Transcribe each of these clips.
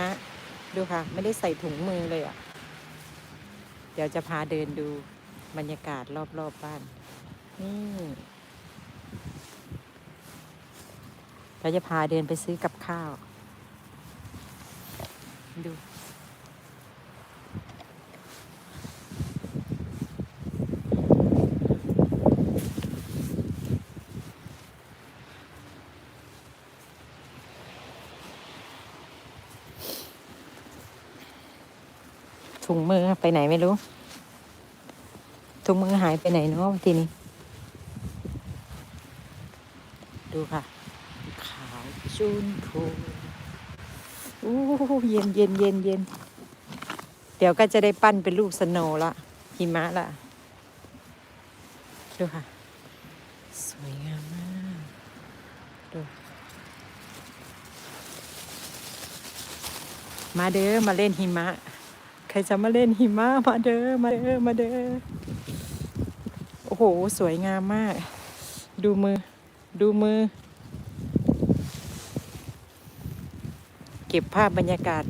นะ ดูค่ะ ไม่ได้ใส่ถุงมือเลยอะ เดี๋ยวจะพาเดินดูบรรยากาศรอบๆบบ้าน นี่เราจะพาเดินไปซื้อกับข้าว ดู ถุงมือไปไหนไม่รู้ ถุงมือหายไปไหนเนาะทีนี้ ดูค่ะ ขาวจุนโทอู้เย็นเย็นเย็นเย็น เดี๋ยวก็จะได้ปั้นเป็นลูกสโนว์ละหิมะละดูค่ะ สวยงามมาก ดู มาเด้อมาเล่นหิมะ ครจะมาเล่นหิมะมาเด้อมาเด้อมาเด้อโอ้โห สวยงามมาก ดูมือ ดูมือ เก็บภาพบรรยากาศ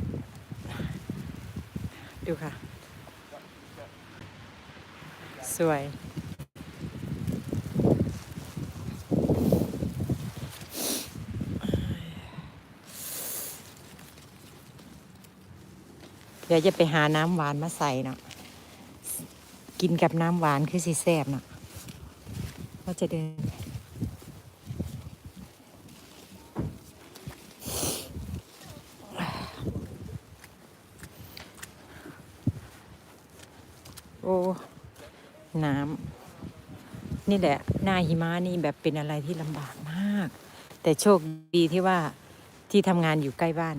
ดูค่ะ สวย ดี๋ยวจะไปหาน้ำหวานมาใส่เนาะกินกับน้ำหวานคือสีแซ่บเนาะก็จะเดินโอ้น้ำนี่แหละหน้าหิมะนี่แบบเป็นอะไรที่ลำบากมาก แต่โชคดีที่ว่าที่ทำงานอยู่ใกล้บ้าน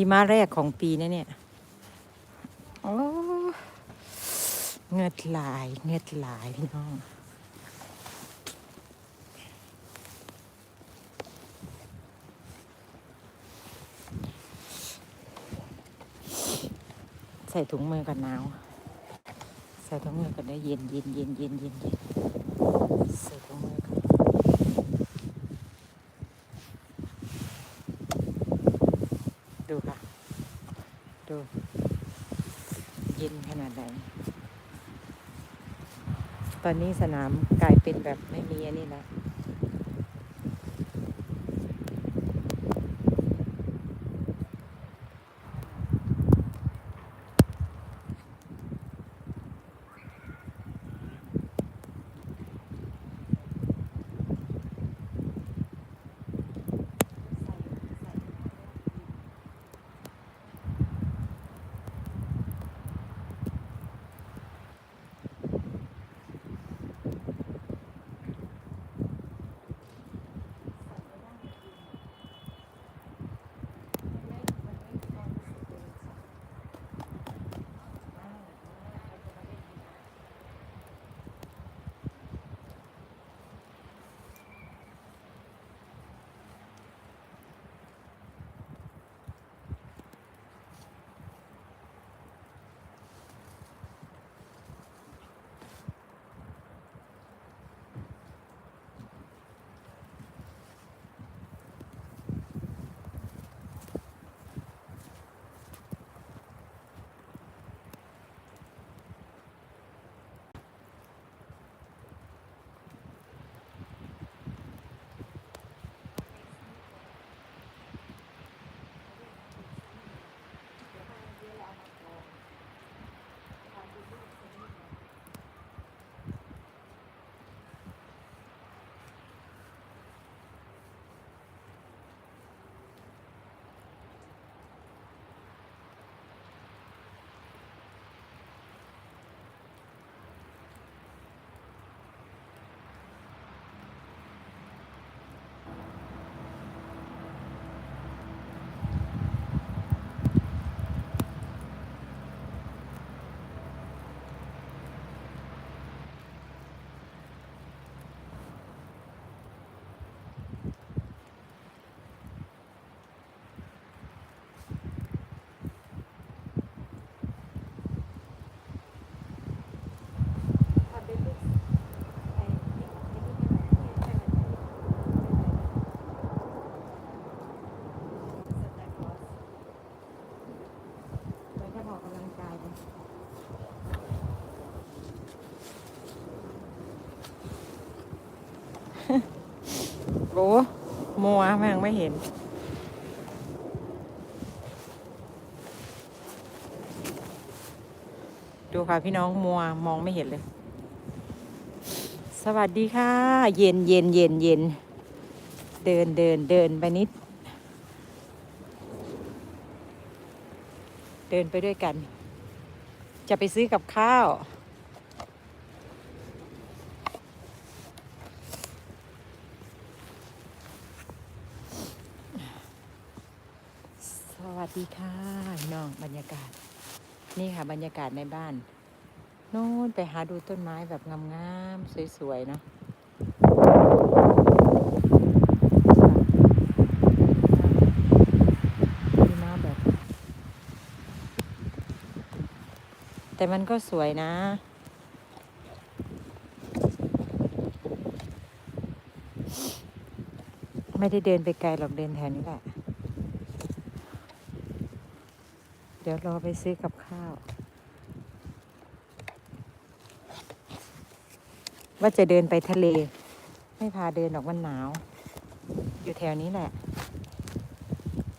หิมะแรกของปีนะเนี่ยโอ้เงือดลายเงือดลายพี่น้องใส่ถุงมือกันหนาว ใส่ถุงมือกันได้เย็นเย็นเย็นเย็นเย็นเย็นใส่ถุงมือกันดูค่ะ ดู เย็ นขนาดไหน ตอนนี้สนามกลายเป็นแบบไม่มีอันนี้แล้ว โอ้มัวแม่งไม่เห็น ดูค่ะพี่น้องมัวมองไม่เห็นเลย สวัสดีค่ะ เย็นเย็นเย็นเย็น เดินเดินเดินไปนิด เดินไปด้วยกัน จะไปซื้อกับข้าว สดีค่ะน้องบรรยากาศ นี่ค่ะ บรรยากาศในบ้านโน่นไปหาดูต้นไม้แบบงามๆสวยๆเนาะมีมาแบบแต่มันก็สวยนะ ไม่ได้เดินไปไกลหรอกเดินแถวนี้แหละ เดี๋ยวรอไปซื้อกับข้าว ว่าจะเดินไปทะเล ไม่พาเดินออกมันหนาว อยู่แถวนี้แหละ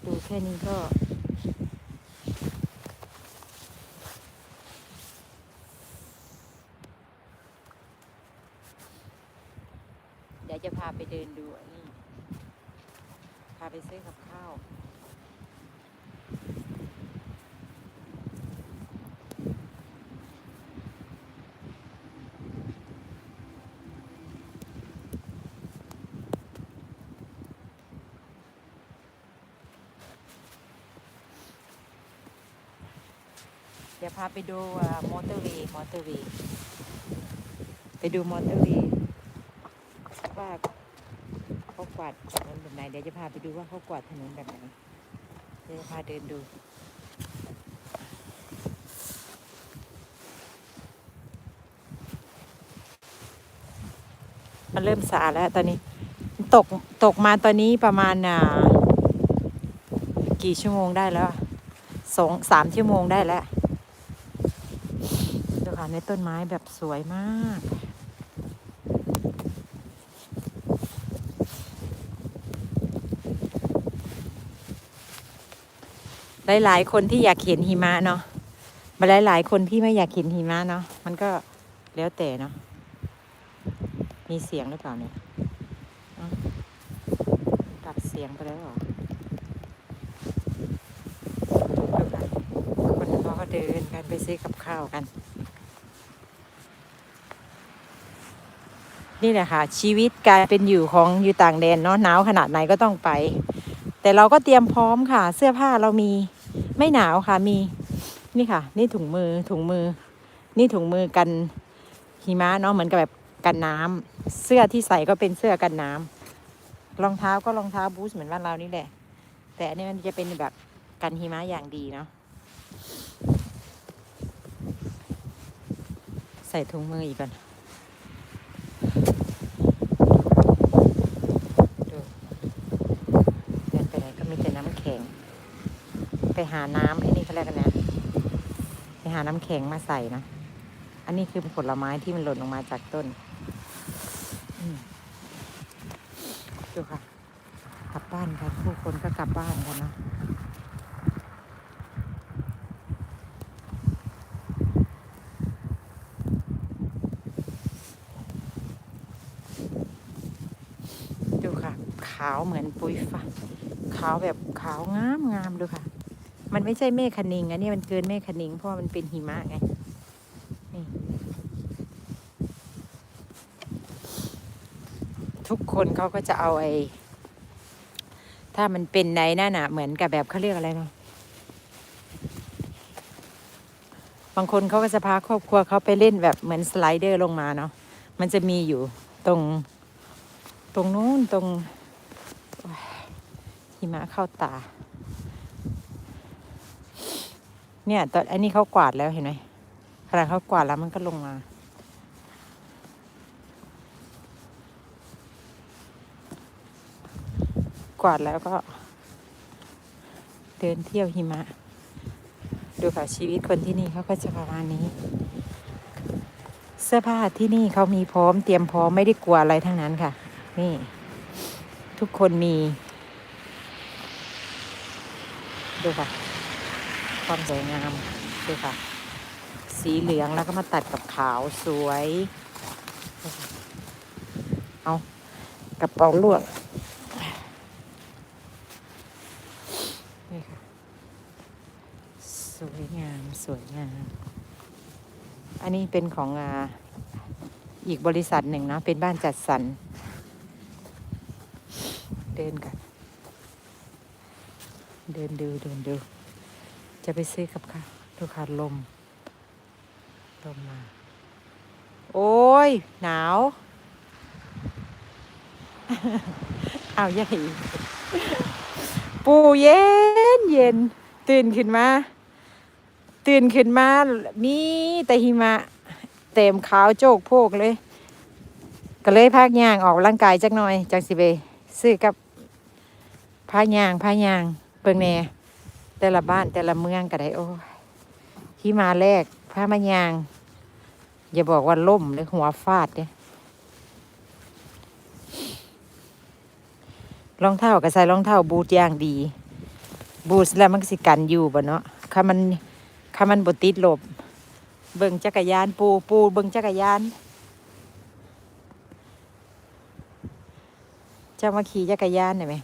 ดูแค่นี้ก็ เดี๋ยวจะพาไปเดินดูนนี้พาไปซื้อกับข้าว เดี๋ยวพาไปดูมอเตอร์เวย์มอเตอร์เวย์ไปดูมอเตอร์เวย์ว่าเขากวาดถนนแบบไหนเดี๋ยวจะพาไปดูว่าเขากวาดถนนแบบไหนเดี๋ยวพาเดินดูมันเริ่มสาแล้ว ตอนนี้ ตกตกมาตอนนี้ประมาณอ่ากี่ชั่วโมงได้แล้วสองสามชั่วโมงได้แล้ว ในต้นไม้แบบสวยมาก หลายๆ คนที่อยากเห็นหิมะเนาะมาหลายๆ คนที่ไม่อยากเห็นหิมะเนาะ มันก็แล้วแต่เนาะ มีเสียงหรือเปล่าเนี่ยตัดเสียงไปแล้วเหรอดูค่ะคนเขาก็เดินกันไปซื้อกับข้าวกัน นี่แหละค่ะ ชีวิตการเป็นอยู่ของอยู่ต่างแดนเนาะหนาวขนาดไหนก็ต้องไป แต่เราก็เตรียมพร้อมค่ะ เสื้อผ้าเรามีไม่หนาวค่ะมีนี่ค่ะ นี่ถุงมือถุงมือ นี่ถุงมือกันหิมะเนาะเหมือนกับแบบกันน้ำเสื้อที่ใส่ก็เป็นเสื้อกันน้ำรองเท้าก็รองเท้าบูทเหมือนบ้านเรานี่แหละ แต่อันนี้มันจะเป็นแบบกันหิมะอย่างดีเนาะใส่ถุงมืออีกก่อน ดูเดินไปไหนก็มีแต่น้ำแข็ง ไปหาน้ำไอ้นี่เขาเรียกกันนะไปหาน้ำแข็งมาใส่นะ อันนี้คือผลไม้ที่มันหล่นลงมาจากต้นดูค่ะ กลับบ้านค่ะผู้คนก็กลับบ้านกันนะดูค่ะ ขาวเหมือนปุ้ยฟ้าขาวแบบขาวงามงามดูค่ะ มันไม่ใช่เมฆคณิงอันนี้มันเกินเมฆคณิงเพราะมันเป็นหิมะไงนี่ทุกคนเขาก็จะเอาไอ้ถ้ามันเป็นในหนั่นน่ะเหมือนกับแบบเขาเรียกอะไรเนาะบางคนเขาก็จะพาครอบครัวเขาไปเล่นแบบเหมือนสไลเดอร์ลงมาเนาะมันจะมีอยู่ตรงตรงนู้นตรงหิมะเข้าตา เนี่ยตอนอันนี้เขากวาดแล้วเห็นไหมขณะเขากวาดแล้วมันก็ลงมา กวาดแล้วก็ เดินเที่ยวหิมะ ดูค่ะชีวิตคนที่นี่เขาก็จะประมาณนี้ เสื้อผ้าที่นี่เขามีพร้อมเตรียมพร้อมไม่ได้กลัวอะไรทั้งนั้นค่ะ นี่ ทุกคนมี ดูค่ะ ความสวยงามดูค่ะ สีเหลืองแล้วก็มาตัดกับขาวสวย เอากระเป๋าลวกนี่ค่ะ สวยงามสวยงาม อันนี้เป็นของอีกบริษัทหนึ่งนะ เป็นบ้านจัดสรรเดินกัน เดินดูเดินดู จะไปซื้อกับข้าวดูค่ะลม ลมมา โอ้ย หนาวเอาใหญ่ปูเย็นเย็น ตื่นขึ้นมา ตื่นขึ้นมา มีแต่หิมะ เต็มขาวโจกโพกเลย ก็เลยพักยางออกร่างกายจักหน่อย จักสิไปซื้อกับพายางพายางเปิงแน่ แต่ละบ้านแต่ละเมืองก็ได้โอ้ยที่มาแรกพามายาง อย่าบอกว่าล่มหรือหัวฟาดเนี่ยรองเท้าก็ใส่รองเท้าบูทย่างดี บูทแล้วมันก็สิกันอยู่บ่เนาะถ้ามันถ้ามันบ่ติดลมเบิ่งจักรยานปูปูเบิ่งจักรยานจะมาขี่จักรยานได้ไหม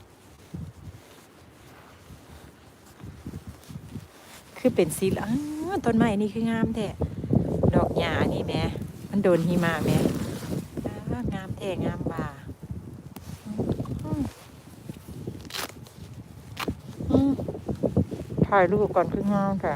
คือเป็นสีเหลืองอ้าวต้นไม้นี่คืองามแท้ดอกหญ้านี่แม่มันโดนหิมะแหม่งามแท้งามบ่าถ่ายรูปก่อนคืองามค่ะ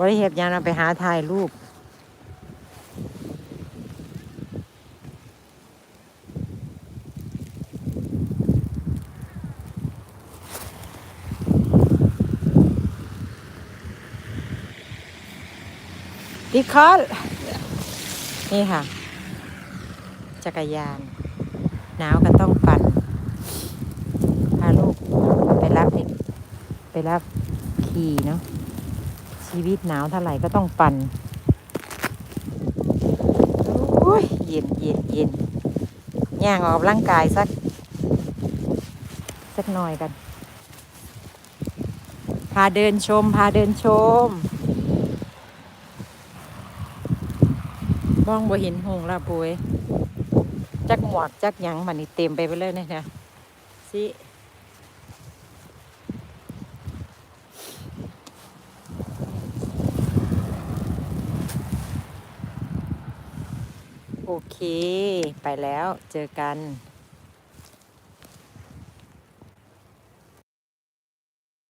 บริเหตุยานเอาไปหาถ่ายรูปดิคอลนี่ค่ะ จักรยาน หนาวก็ต้องปั่นพาลูกไปรับเด็กไปรับขี่เนาะ ชีวิตหนาวเท่าไหร่ก็ต้องปั่นโอ้ยเย็นเย็นเย็นย่างออกกำลังกายสัก สักหน่อยกัน พาเดินชม พาเดินชม มองบ่เห็นหงละปุ้ยจักหมวกจักหยังมันนี่เต็มไปไปเลยเนี่ยนะสิ เค ไปแล้วเจอกัน